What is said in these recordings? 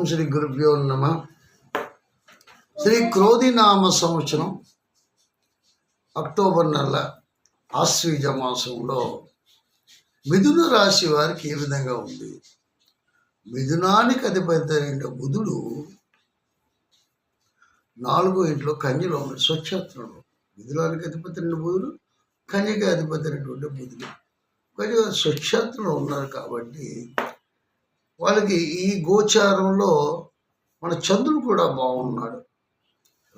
ఓం శ్రీ గురుభ్యో నమ. శ్రీ క్రోధినామ సంవత్సరం అక్టోబర్ నెల ఆశ్వీజ మాసంలో మిథున రాశి వారికి ఏ విధంగా ఉంది. మిథునానికి అధిపతి బుధుడు నాలుగో ఇంట్లో కన్యలో ఉన్నాడు స్వచ్ఛత్రంలో మిథునానికి అధిపతి బుధుడు కన్యకి అధిపతి బుధుడు. కొంచెం స్వచ్ఛత్రంలో ఉన్నారు కాబట్టి వాళ్ళకి ఈ గోచారంలో మన చంద్రుడు కూడా బాగున్నాడు.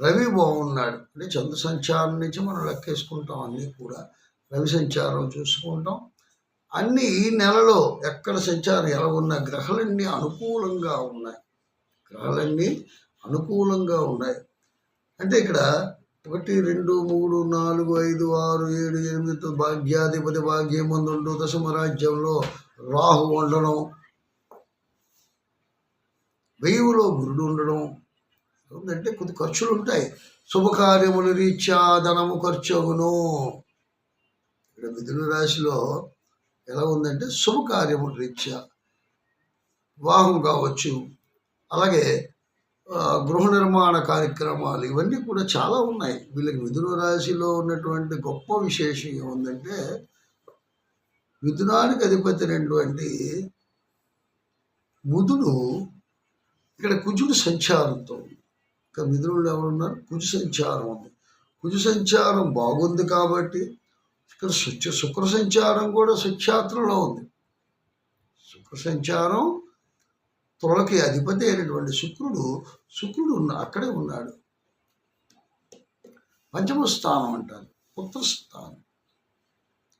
రవి బాగున్నాడు. అంటే చంద్ర సంచారం నుంచి మనం లెక్కేసుకుంటాం అన్నీ కూడా. రవి సంచారం చూసుకుంటాం. అన్నీ ఈ నెలలో ఎక్కడ సంచారం ఎలా ఉన్న గ్రహాలన్నీ అనుకూలంగా ఉన్నాయి. గ్రహాలన్నీ అనుకూలంగా ఉన్నాయి. అంటే ఇక్కడ ఒకటి రెండు మూడు నాలుగు ఐదు ఆరు ఏడు ఎనిమిది భాగ్యాధిపతి భాగ్యమందుండు దశమ రాజ్యంలో రాహు ఉండడం వేయువులో గురుడు ఉండడం. అంటే కొద్ది ఖర్చులు ఉంటాయి శుభకార్యముల రీత్యా ధనము ఖర్చు అగును ఇక్కడ మిథున రాశిలో ఎలా ఉందంటే శుభకార్యముల రీత్యా వివాహం కావచ్చు. అలాగే గృహ నిర్మాణ కార్యక్రమాలు ఇవన్నీ కూడా చాలా ఉన్నాయి. వీళ్ళకి మిథున రాశిలో ఉన్నటువంటి గొప్ప విశేషం ఏముందంటే మిథునానికి అధిపతి అయినటువంటి బుధుడు ఇక్కడ కుజుడు సంచారంతో ఉంది. ఇంకా మిథునులు ఎవరున్నారు? కుజు సంచారం ఉంది. కుజు సంచారం బాగుంది కాబట్టి ఇక్కడ శుచ శుక్ర సంచారం కూడా శుక్షాత్రంలో ఉంది. శుక్ర సంచారం తులకి అధిపతి అయినటువంటి శుక్రుడు శుక్రుడు ఉన్న అక్కడే ఉన్నాడు. పంచమ స్థానం అంటారు. పుత్రస్థానం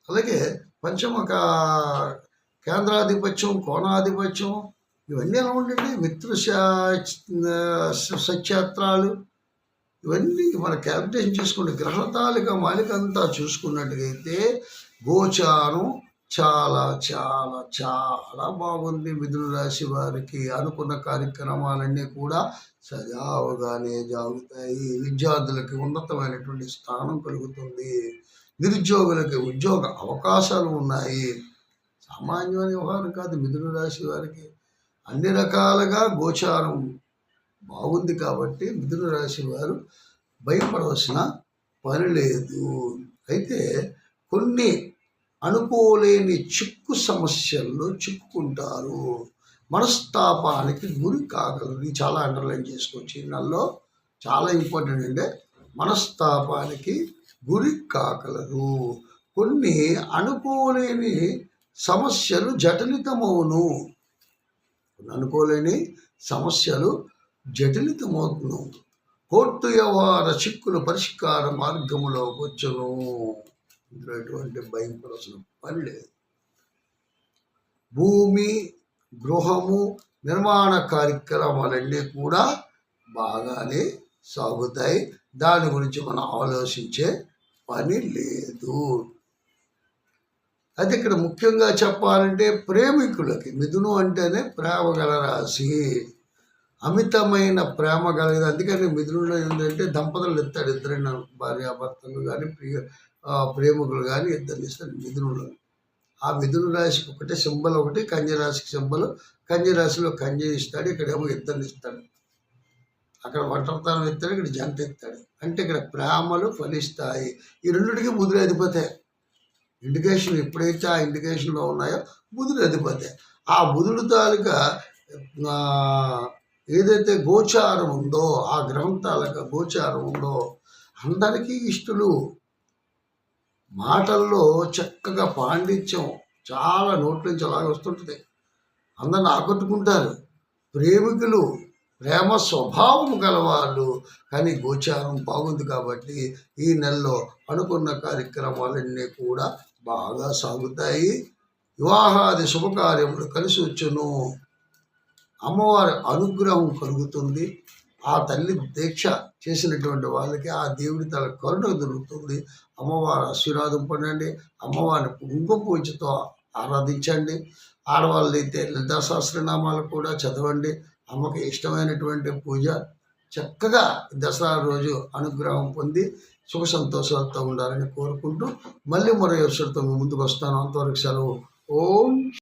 అలాగే పంచమ కేంద్రాధిపత్యం కోణాధిపత్యం ఇవన్నీ ఎలా ఉండండి? మిత్ర సత్యాత్రాలు ఇవన్నీ మన క్యాల్కులేషన్ చేసుకుంటే గ్రహతాలిక మాలికంతా చూసుకున్నట్టుగైతే గోచారం చాలా చాలా చాలా బాగుంది. మిథున రాశి వారికి అనుకున్న కార్యక్రమాలన్నీ కూడా సజావుగానే జాగుతాయి. విద్యార్థులకి ఉన్నతమైనటువంటి స్థానం కలుగుతుంది. నిరుద్యోగులకి ఉద్యోగ అవకాశాలు ఉన్నాయి. సామాన్యమైన వ్యవహారం కాదు. మిథున రాశి వారికి అన్ని రకాలుగా గోచారం బాగుంది కాబట్టి మిథున రాశి వారు భయపడవలసిన పని లేదు. అయితే కొన్ని అనుకోలేని చిక్కు సమస్యల్లో చిక్కుకుంటారు. మనస్తాపానికి గురి కాగలరు. చాలా అండర్లైన్ చేసుకోవచ్చు. ఈ నెలలో చాలా ఇంపార్టెంట్ అంటే మనస్తాపానికి గురి కాగలరు. కొన్ని అనుకోలేని సమస్యలు జటిలితమవును అనుకోలేని సమస్యలు జటిలితమవుతును. కోర్టు వ్యవహార చిక్కుల పరిష్కార మార్గములో వచ్చును. ఇందులో ఎటువంటి భయపడాల్సిన పని లేదు. భూమి గృహము నిర్మాణ కార్యక్రమాలన్నీ కూడా బాగానే సాగుతాయి. దాని గురించి మనం ఆలోచించే పని లేదు. అయితే ఇక్కడ ముఖ్యంగా చెప్పాలంటే ప్రేమికులకి మిథును అంటేనే ప్రేమ గల రాశి. అమితమైన ప్రేమ కలిగింది. అందుకని మిథునుడు ఏంటంటే దంపతులు ఇస్తాడు ఇద్దరైన భార్యాభర్తలు కానీ ప్రియ ప్రేమికులు కానీ ఇద్దరు ఇస్తారు మిథునులు ఆ మిథున రాశికి ఒకటే సింబల్ ఒకటి కన్యరాశికి సింబల్. కన్యరాశిలో కన్య ఇస్తాడు ఇక్కడేమో ఇద్దరు ఇస్తాడు. అక్కడ ఒంటరితనం ఇస్తాడు ఇక్కడ జంట ఇస్తాడు. అంటే ఇక్కడ ప్రేమలు ఫలిస్తాయి. ఈ రెండింటికి ముదురు అధిపతే ఇండికేషన్ ఎప్పుడైతే ఆ ఇండికేషన్లో ఉన్నాయో బుధుడు అధిపతి. ఆ బుధుడు తాలూకా ఏదైతే గోచారం ఉందో ఆ గ్రహం తాలూకా గోచారం ఉందో అందరికీ ఇష్టలు. మాటల్లో చక్కగా పాండిత్యం చాలా నోట్ల నుంచి అలాగే వస్తుంటుంది. అందరిని ఆకట్టుకుంటారు. ప్రేమికులు ప్రేమ స్వభావం గలవాళ్ళు. కానీ గోచారం బాగుంది కాబట్టి ఈ నెలలో అనుకున్న కార్యక్రమాలన్నీ కూడా బాగా సాగుతాయి. వివాహాది శుభకార్యములు కలిసి వచ్చును. అమ్మవారి అనుగ్రహం కలుగుతుంది. ఆ తల్లి దీక్ష చేసినటువంటి వాళ్ళకి ఆ దేవుడి తల కరుణ దొరుకుతుంది. అమ్మవారి ఆశీర్వాదం పొందండి. అమ్మవారిని కుంకుమ పూజతో ఆరాధించండి. ఆడవాళ్ళైతే లలితా సహస్రనామాలు కూడా చదవండి. అమ్మకి ఇష్టమైనటువంటి పూజ చక్కగా దసరా రోజు అనుగ్రహం పొంది సుఖ సంతోషాలతో ఉండాలని కోరుకుంటూ మళ్ళీ మరో ఎరుసరితో ముందుకు వస్తాను. అంతవరకు సెలవు. ఓం